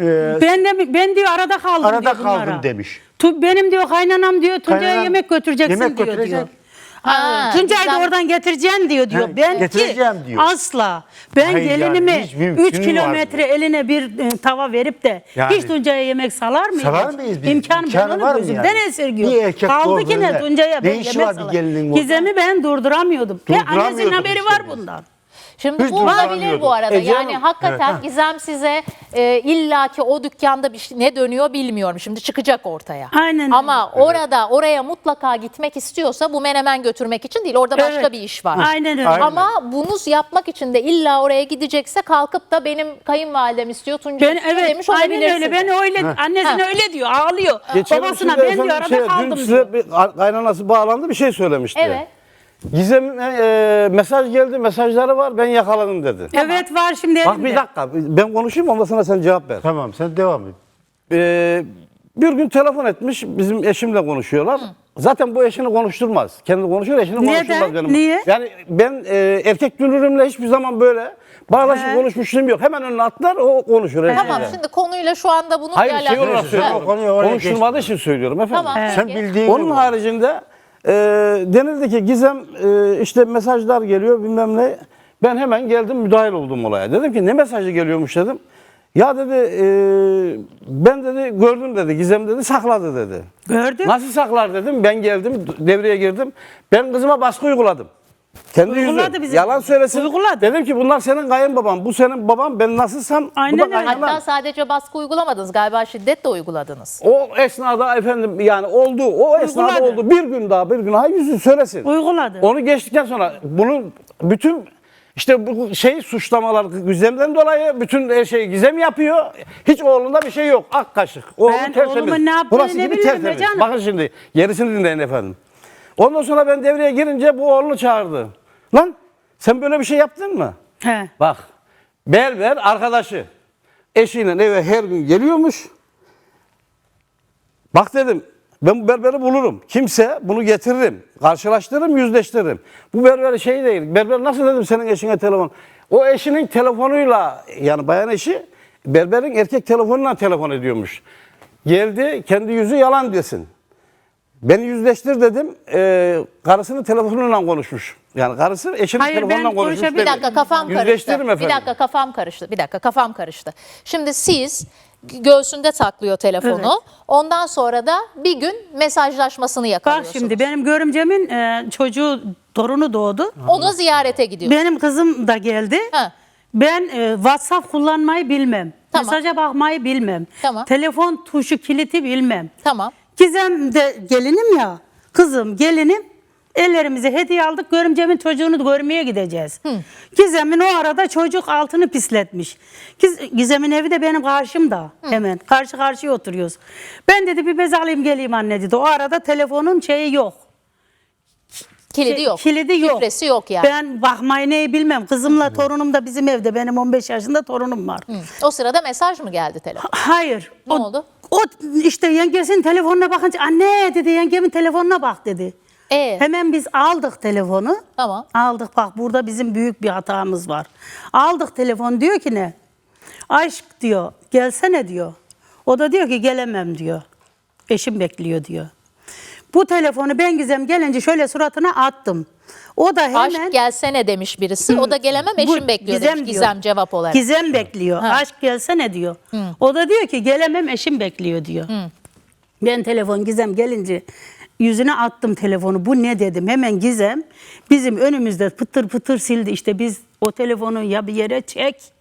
Ee, Ben de ben diyor arada kaldım arada diyor bunlara. kaldım demiş. Tu- benim diyor kaynanam diyor Tuncay'a Kaynanam yemek götüreceksin yemek diyor götürecek. diyor. Ha, Tuncay da oradan getireceğim diyor diyor. Ha, ben ki getireceğim diyor. asla. Ben Hayır yani, gelinimi hiç mümkünü 3 var kilometre eline bir e, tava verip de Yani. hiç Tuncay'a yemek salar mıyız? Salar mıyız biz? İmkanı, İmkanı var mı gözümden yani? esirgiyor. Bir erkek Kaldı ki ne Tuncay'a ben ne işi yemek var bir salar. gelinin orada? Gizem'i ben durduramıyordum. Ve annesinin Durduramıyordum haberi işte var biz. bundan. Şimdi Hiç bu olabilir bu arada. E canım, yani hakikaten evet. Gizem size e, illaki o dükkanda bir şey, ne dönüyor bilmiyorum. Şimdi çıkacak ortaya. Aynen Ama orada oraya mutlaka gitmek istiyorsa bu menemen götürmek için değil. Orada başka Evet. bir iş var. Aynen öyle. Aynen. Ama bunu yapmak için de illa oraya gidecekse kalkıp da benim kayınvalidem istiyor Tuncay Ben istiyor evet demiş aynen olabilirsin. öyle. Ben öyle annesine Ha. öyle diyor. Ağlıyor. Geçen Babasına ben diyor arada şey, kaldım Dün diyor. size bir kaynanası bağlandı bir şey söylemişti. Evet. Gizem e, mesaj geldi mesajları var ben yakaladım dedi. Evet var şimdi Bak elimde. bir dakika ben konuşayım ondan sonra sen cevap ver. Tamam sen devam et. Ee, bir gün telefon etmiş bizim eşimle konuşuyorlar. Zaten bu eşini konuşturmaz. Kendi konuşuyor eşini Neden? konuşturmaz benim. Niye? Yani ben e, erkek dünürümle hiçbir zaman böyle bağlaşıp He. konuşmuşluğum yok. Hemen önüne atlar o konuşur. Tamam şimdi konuyla şu anda bunun Hayır bir şey alakası olarak Neyse, söylüyorum. o konuyu oraya Konuşturmadığı için söylüyorum efendim. Tamam. Sen peki. bildiğin Onun haricinde e, denildi ki Gizem e, işte mesajlar geliyor bilmem ne. Ben hemen geldim müdahil oldum olaya. Dedim ki ne mesajı geliyormuş dedim. Ya dedi e, ben dedi gördüm dedi Gizem dedi sakladı dedi. Gördüm. Nasıl saklar dedim ben geldim devreye girdim. Ben kızıma baskı uyguladım. Kendi Uyguladı yüzü. Yalan söylesin. Uyguladı. Dedim ki bunlar senin kayınbaban. Bu senin baban. Ben nasılsam bu Aynen da öyle. Hatta sadece baskı uygulamadınız galiba şiddet de uyguladınız. O esnada efendim yani oldu. O esnada Uyguladı. oldu. Bir gün daha bir gün daha yüzü söylesin. Uyguladı. Onu geçtikten sonra bunun bütün işte bu şey suçlamalar Gizem'den dolayı bütün her şeyi Gizem yapıyor. Hiç oğlunda bir şey yok. Ak kaşık. Oğlum Ben tertemiz. oğlumun ne yaptığını Burası ne gibi biliyorum be tertemiz. canım. Bakın şimdi gerisini dinleyin efendim. Ondan sonra ben devreye girince bu oğlunu çağırdı. Lan sen böyle bir şey yaptın mı? He. Bak berber arkadaşı eşiyle eve her gün geliyormuş. Bak dedim ben bu berberi bulurum. Kimse bunu getiririm. Karşılaştırırım, yüzleştiririm. Bu berber şey değil. Berber nasıl dedim senin eşine telefon. O eşinin telefonuyla yani bayan eşi berberin erkek telefonuyla telefon ediyormuş. Geldi kendi yüzü yalan desin. Beni yüzleştir dedim. Ee, karısının telefonuyla konuşmuş. Yani karısı eşinin Hayır, ben telefonuyla konuşmuş. konuşabilirim. Bir dakika kafam karıştı. Efendim. Bir dakika kafam karıştı. Bir dakika kafam karıştı. Şimdi siz göğsünde saklıyor telefonu. Evet. Ondan sonra da bir gün mesajlaşmasını Bak yakalıyorsunuz. şimdi benim görümcemin e, çocuğu torunu doğdu. Onu ziyarete gidiyor. Benim kızım da geldi. Ha. Ben e, WhatsApp kullanmayı bilmem. Tamam. Mesaja bakmayı bilmem. Tamam. Telefon tuşu kiliti bilmem. Tamam. Gizem de gelinim ya. Kızım gelinim. Ellerimize hediye aldık. Görümcemin çocuğunu görmeye gideceğiz. Gizem'in o arada çocuk altını pisletmiş. Giz- Gizem'in evi de benim karşımda. Hemen karşı karşıya oturuyoruz. Ben dedi bir bez alayım geleyim anne dedi. O arada telefonun şeyi yok. Kilidi Şey, yok. Kilidi yok. Şifresi yok yani. Ben bakmayı neyi bilmem. Kızımla torunum da bizim evde. Benim 15 yaşında torunum var. O sırada mesaj mı geldi telefon? Hayır. Ne o, oldu? O işte yengesinin telefonuna bakınca anne dedi yengemin telefonuna bak dedi. Ee? Hemen biz aldık telefonu. Tamam. Aldık bak burada bizim büyük bir hatamız var. Aldık telefon diyor ki ne? Aşk diyor gelsene diyor. O da diyor ki gelemem diyor. Eşim bekliyor diyor. Bu telefonu ben Gizem gelince şöyle suratına attım. O da hemen... Aşk gelsene demiş birisi. O da gelemem Bu eşim bekliyor demiş diyor. Gizem cevap olarak. Gizem bekliyor. Aşk gelsene diyor. O da diyor ki gelemem eşim bekliyor diyor. Ben telefon Gizem gelince yüzüne attım telefonu. Bu ne dedim. Hemen Gizem bizim önümüzde pıtır pıtır sildi. İşte biz o telefonu ya bir yere çek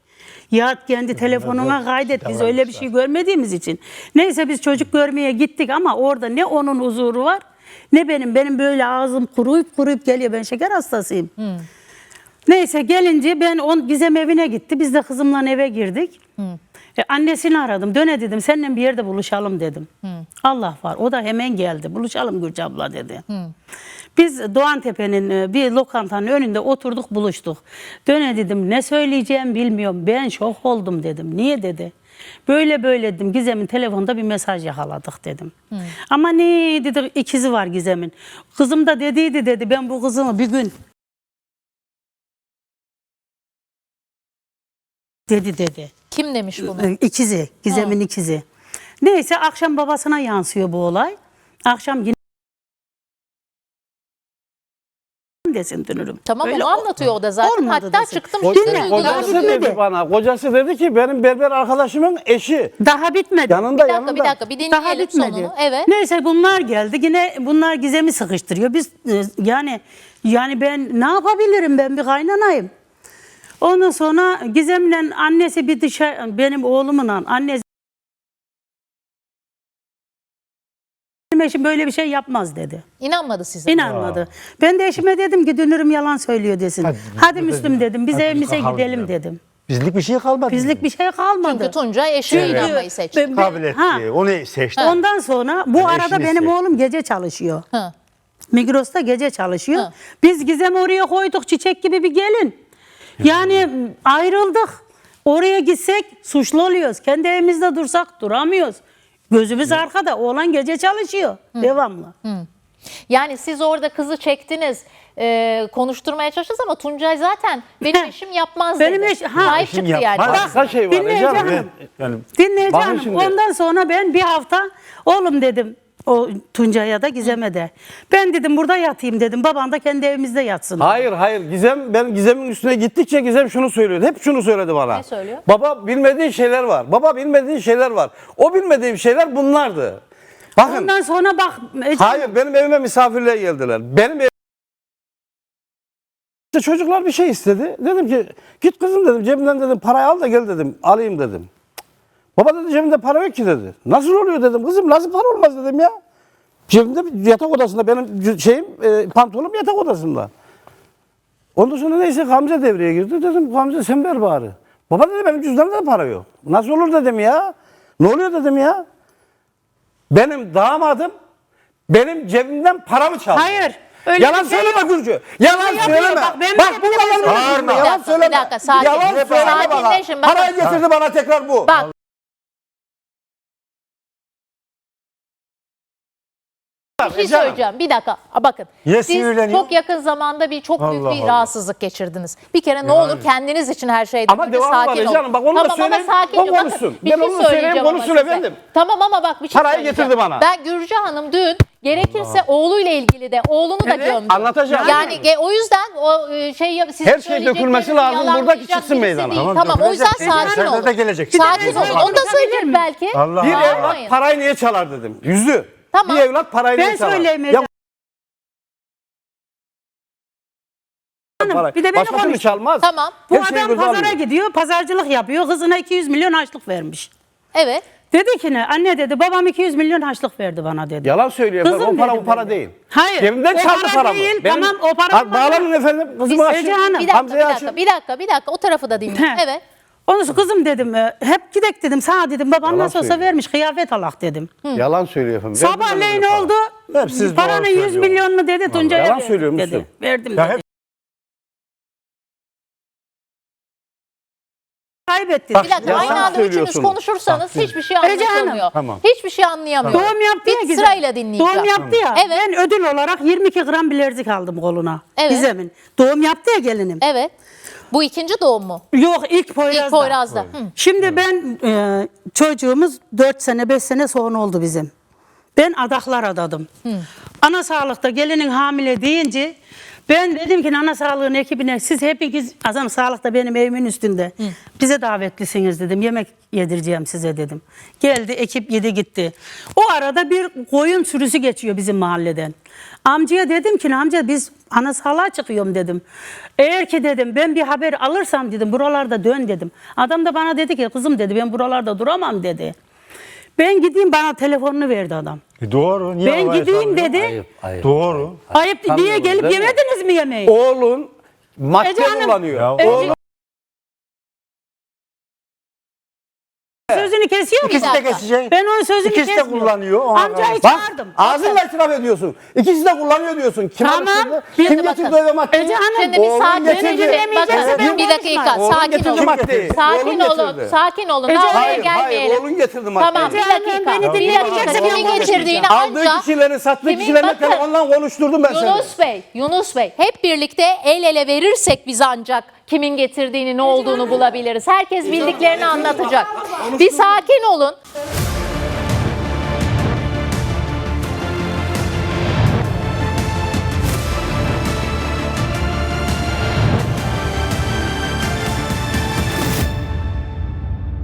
ya kendi telefonuna kaydet. Biz öyle bir şey görmediğimiz için. Neyse biz çocuk görmeye gittik ama orada ne onun huzuru var ne benim. Benim böyle ağzım kuruyup kuruyup geliyor. Ben şeker hastasıyım. Neyse gelince ben on Gizem evine gitti. Biz de kızımla eve girdik. E, annesini aradım. Döne dedim. Seninle bir yerde buluşalım dedim. Allah var. O da hemen geldi. Buluşalım Gülce abla dedi. Biz Doğantepe'nin e, bir lokantanın önünde oturduk buluştuk. Döne dedim ne söyleyeceğim bilmiyorum. Ben şok oldum dedim. Niye dedi. Böyle böyle dedim. Gizem'in telefonda bir mesaj yakaladık dedim. Ama ne dedi ikizi var Gizem'in. Kızım da dediydi dedi. Ben bu kızımı bir gün dedi dedi. Kim demiş bunu? Ee, İkizi, Gizem'in ikizi. Neyse akşam babasına yansıyor bu olay. Akşam yine desin dönürüm. Tamam Öyle onu anlatıyor o da zaten. olmadı Hatta desin. çıktım Ko- işte Dinle, kocası daha dedi bitmedi. bana. Kocası dedi ki benim berber arkadaşımın eşi. Daha bitmedi. Yanında Bir dakika yanında. bir dakika bir Daha dinleyelim bitmedi. sonunu. Evet. Neyse bunlar geldi. Yine bunlar Gizem'i sıkıştırıyor. Biz e, yani yani ben ne yapabilirim ben bir kaynanayım. Ondan sonra Gizem'le annesi bir dışarı benim oğlumun annesi benim eşim böyle bir şey yapmaz dedi. İnanmadı size. İnanmadı. Ben de eşime dedim ki dünürüm yalan söylüyor desin. Hadi, Hadi, Müslüm ya. dedim. Biz Hadi evimize kalkalım gidelim ya. dedim. Bizlik bir şey kalmadı. Bizlik bir şey kalmadı. Çünkü Tuncay eşine Çünkü inanmayı seçti. ben- kabul etti. Ha. Onu seçti. Ondan sonra bu Yani arada benim seçti. oğlum gece çalışıyor. Hı. Migros'ta gece çalışıyor. Hı. Biz Gizem'i oraya koyduk çiçek gibi bir gelin. Yani ayrıldık. Oraya gitsek suçlu oluyoruz. Kendi evimizde dursak duramıyoruz. Gözümüz arkada. Oğlan gece çalışıyor. Devamlı. Yani siz orada kızı çektiniz, e, konuşturmaya çalıştınız ama Tuncay zaten benim eşim yapmaz Benim dedi. eş- ha, Sahip eşim çıktı yani. yapmaz. Başka şey var Dinleyici Ece Hanım. hanım. Yani Dinleyici hanım. şimdi. Ondan sonra ben bir hafta oğlum dedim o Tuncay'a da Gizem'e de. Ben dedim burada yatayım dedim. Baban da kendi evimizde yatsın. Hayır hayır Gizem ben Gizem'in üstüne gittikçe Gizem şunu söylüyordu. Hep şunu söyledi bana. Ne söylüyor? Baba bilmediği şeyler var. Baba bilmediği şeyler var. O bilmediğim şeyler bunlardı. Bakın Ondan sonra bak Ece- hayır benim evime misafirliğe geldiler. Benim ev... İşte çocuklar bir şey istedi. Dedim ki git kızım dedim cebimden dedim parayı al da gel dedim. Alayım dedim. Baba dedi cebimde para yok ki dedi. Nasıl oluyor dedim. Kızım nasıl para olmaz dedim ya. Cebimde yatak odasında benim şeyim e, pantolonum yatak odasında. Ondan sonra neyse Gamze devreye girdi. Dedim Gamze sen ver bari. Baba dedi benim cüzdanımda da para yok. Nasıl olur dedim ya. Ne oluyor dedim ya. Benim damadım benim cebimden paramı çaldı. Hayır, öyle Yalan şey söyleme yok. Gülcü. Yalan yapıyor, söyleme. bak benim Bak de bu yalan söyleme. Yalan söyleme. Yalan söyleme bana. Parayı getirdi bana tekrar bu. Bak bir şey Ece Hanım. söyleyeceğim. Bir dakika. Aa, Bakın. Niye Siz sinirleniyor? çok yakın zamanda bir çok büyük Allah bir Allah. rahatsızlık geçirdiniz. Bir kere ne olur kendiniz için her şeyden Ama önce devamı var sakin Ece olun. Hanım. Bak onu da tamam, söyleyeyim, Ama sakin o olun. Bakın, konuşsun. Bir Ben şey onu söyleyeyim, söyleyeceğim ama konuşsun size. efendim. Tamam ama bak bir şey Parayı söyleyeceğim. getirdi bana. Ben Gürce Hanım dün gerekirse oğluyla ilgili de oğlunu da Evet, gömdü. anlatacağım. Yani ge- o yüzden o e, şey sizin Her şey söyleyeceklerinizi dökülmesi lazım, yalanlayacak buradaki çıksın birisi meydana. değil. Tamam, Tamam, o yüzden dökülecek. sakin olun. de gelecek. Sakin Bir de olun. Onu da söyleyecek belki. Allah Bir Allah. evlat parayı niye çalar dedim. Yüzü. Tamam. Bir evlat parayı Ben niye çalar? söyleyeyim Ya Ece Hanım. para- Bir de beni Başka türlü konuş. çalmaz. Tamam. Bu Her şeyi adam göze pazara alıyor. gidiyor, pazarcılık yapıyor. Kızına 200 milyon harçlık vermiş. Evet. Dedi ki ne? Anne dedi babam 200 milyon harçlık verdi bana dedi. Yalan söylüyor efendim. Kızım O para dedim bu para ben de. değil. Hayır, Cebimden o çaldı para paramı. değil, tamam, o para Bak, olmadı. Bağlanın efendim. Biz, Kızımı açın. Ece Hanım. bir dakika, bir Hamza'yı dakika, bir dakika, bir dakika. O tarafı da dinleyin. He. Evet. Ondan sonra kızım dedim e, hep gidek dedim sana dedim babam Yalan nasıl olsa söylüyor. vermiş kıyafet alak dedim. Yalan söylüyor efendim. Verdim ben Sabahleyin para. oldu. Hep siz Paranın doğru 100 söylüyorsunuz. milyonunu dedi Tuncay'a Yalan verdim söylüyor dedi. Verdim Ya dedi. hep Kaybetti. Bak, Bir dakika Yalan aynı anda üçünüz konuşursanız hiçbir şey Ece Hanım. anlaşılmıyor. Tamam. Hiçbir şey anlayamıyorum. Doğum yaptı ya Bir Gizem. sırayla dinleyeceğim. Doğum yaptı ya. Evet. Ben ödül olarak 22 gram bilezik aldım koluna. Evet. Gizem'in. Doğum yaptı ya gelinim. Evet. Bu ikinci doğum mu? Yok ilk Poyraz'da. İlk Poyraz'da. Hı. Şimdi ben e, çocuğumuz 4 sene 5 sene sonra oldu bizim. Ben adaklar adadım. Ana sağlıkta gelinin hamile deyince ben dedim ki ana sağlığın ekibine siz hepiniz ana sağlıkta benim evimin üstünde. Bize davetlisiniz dedim. Yemek yedireceğim size dedim. Geldi ekip yedi gitti. O arada bir koyun sürüsü geçiyor bizim mahalleden. Amcaya dedim ki amca biz ana sağlığa çıkıyorum dedim. Eğer ki dedim ben bir haber alırsam dedim buralarda dön dedim. Adam da bana dedi ki kızım dedi ben buralarda duramam dedi. Ben gideyim bana telefonunu verdi adam. E doğru. Niye ben havaya gideyim sallıyor? dedi. Ayıp, ayıp. Doğru. Ayıp diye gelip değil mi? yemediniz mi yemeği? Oğlun madde Ece Hanım. kullanıyor. Ya, kesiyor mu? İkisi de dakika. kesecek. Ben onun sözünü İkisi de kesmiyorum. kullanıyor. Ona Amcayı Bak çağırdım. ağzınla itiraf ediyorsun. İkisi de kullanıyor diyorsun. Kim Tamam, bir Kim de getirdi bakın. eve maddeyi? Ece Hanım, Şimdi bir sakin getirdi. Dinlemeyecekse Bakın ben bir dakika. Oğlun sakin getirdi olun. maddeyi. Sakin olun. getirdi. Sakin olun. Ece Daha oraya Hayır, hayır, gelmeyelim. oğlun getirdi maddeyi. Tamam bir Hanım, dakika. beni Bir dakika. dinlemeyecekse ben Kimin getirdiğini Aldığı kişilerin, sattığı Kimin- kişilerle bakın, telefonla konuşturdum ben seni. Yunus Bey, Yunus Bey hep birlikte el ele verirsek biz ancak kimin getirdiğini, ne olduğunu bulabiliriz. Herkes bildiklerini anlatacak. Bir sakin olun.